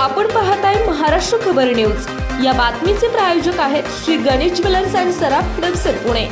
आपण पाहताय महाराष्ट्र खबर न्यूज. या बातमीचे प्रायोजक आहेत श्री गणेश ज्वेलर्स अँड सराफ हडपसर पुणे.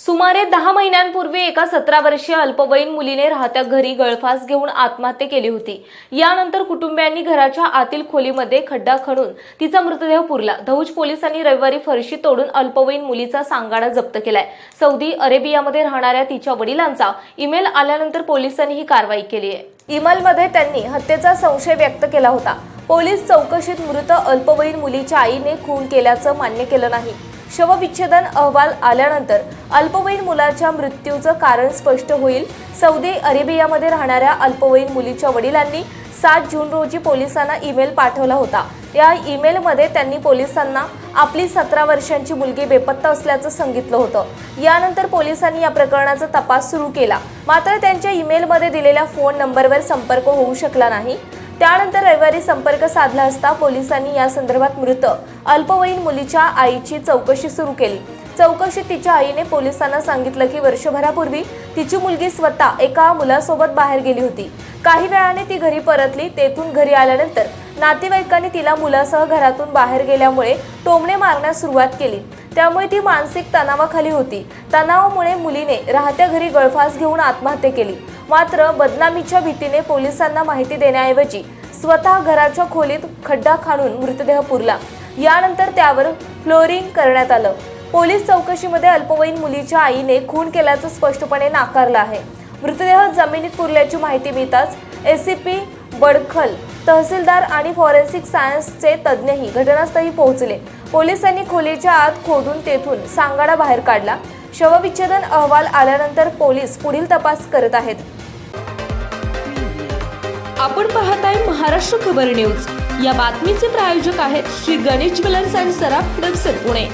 सुमारे दहा महिन्यांपूर्वी एका सतरा वर्षीय अल्पवयीन मुलीने राहत्या घरी गळफास घेऊन आत्महत्या केली होती. यानंतर कुटुंबियांनी घराच्या आतील खोलीमध्ये खड्डा खणून तिचा मृतदेह पुरला. धौज पोलिसांनी रविवारी फरशी तोडून अल्पवयीन मुलीचा सांगाडा जप्त केलाय. सौदी अरेबियामध्ये राहणाऱ्या तिच्या वडिलांचा ईमेल आल्यानंतर पोलिसांनी ही कारवाई केली आहे. ईमेलमध्ये त्यांनी हत्येचा संशय व्यक्त केला होता. पोलीस चौकशीत मृत अल्पवयीन मुलीच्या आईने खून केल्याचं मान्य केलं नाही. शवविच्छेदन अहवाल आल्यानंतर अल्पवयीन मुलाच्या मृत्यूचं कारण स्पष्ट होईल. सौदी अरेबियामध्ये राहणाऱ्या अल्पवयीन मुलीच्या वडिलांनी सात जून रोजी पोलिसांना ईमेल पाठवला होता. या ईमेलमध्ये त्यांनी पोलिसांना आपली सतरा वर्षांची मुलगी बेपत्ता असल्याचं सांगितलं होतं. यानंतर पोलिसांनी या प्रकरणाचा तपास सुरू केला. मात्र त्यांच्या ईमेलमध्ये दिलेल्या फोन नंबरवर संपर्क होऊ शकला नाही. त्यानंतर रविवारी संपर्क साधला असता पोलिसांनी या संदर्भात मृत अल्पवयीन मुलीच्या आईची चौकशी सुरू केली. चौकशीत तिच्या आईने पोलिसांना सांगितलं की वर्षभरापूर्वी तिची मुलगी स्वतः एका मुलासोबत बाहेर गेली होती. काही वेळाने ती घरी परतली तेथून घरी आल्यानंतर नातेवाईकांनी तिला मुलासह घरातून बाहेर गेल्यामुळे टोमणे मारण्यास सुरुवात केली. त्यामुळे ती मानसिक तणावाखाली होती. तणावामुळे मुलीने राहत्या घरी गळफास घेऊन आत्महत्या केली. मात्र बदनामीच्या भीतीने पोलिसांना माहिती देण्याऐवजी स्वतः घराच्या खोलीत खड्डा खाणून मृतदेह पुरला. यानंतर त्यावर फ्लोरिंग करण्यात आलं. पोलीस चौकशीमध्ये अल्पवयीन मुलीच्या आईने खून केल्याचं स्पष्टपणे नाकारलं आहे. मृतदेह जमिनीत पुरल्याची माहिती मिळताच एसीपी बडखल तहसीलदार आणि फॉरेन्सिक सायन्सचे तज्ज्ञही घटनास्थळी पोहोचले. पोलिसांनी खोलीच्या आत खोदून तेथून सांगाडा बाहेर काढला. शवविच्छेदन अहवाल आल्यानंतर पोलीस पुढील तपास करत आहेत. आपण पाहत आहे महाराष्ट्र खबर न्यूज. या बातमीचे प्रायोजक आहेत श्री गणेश ज्वेलर्स अँड सराफ हडपसर पुणे.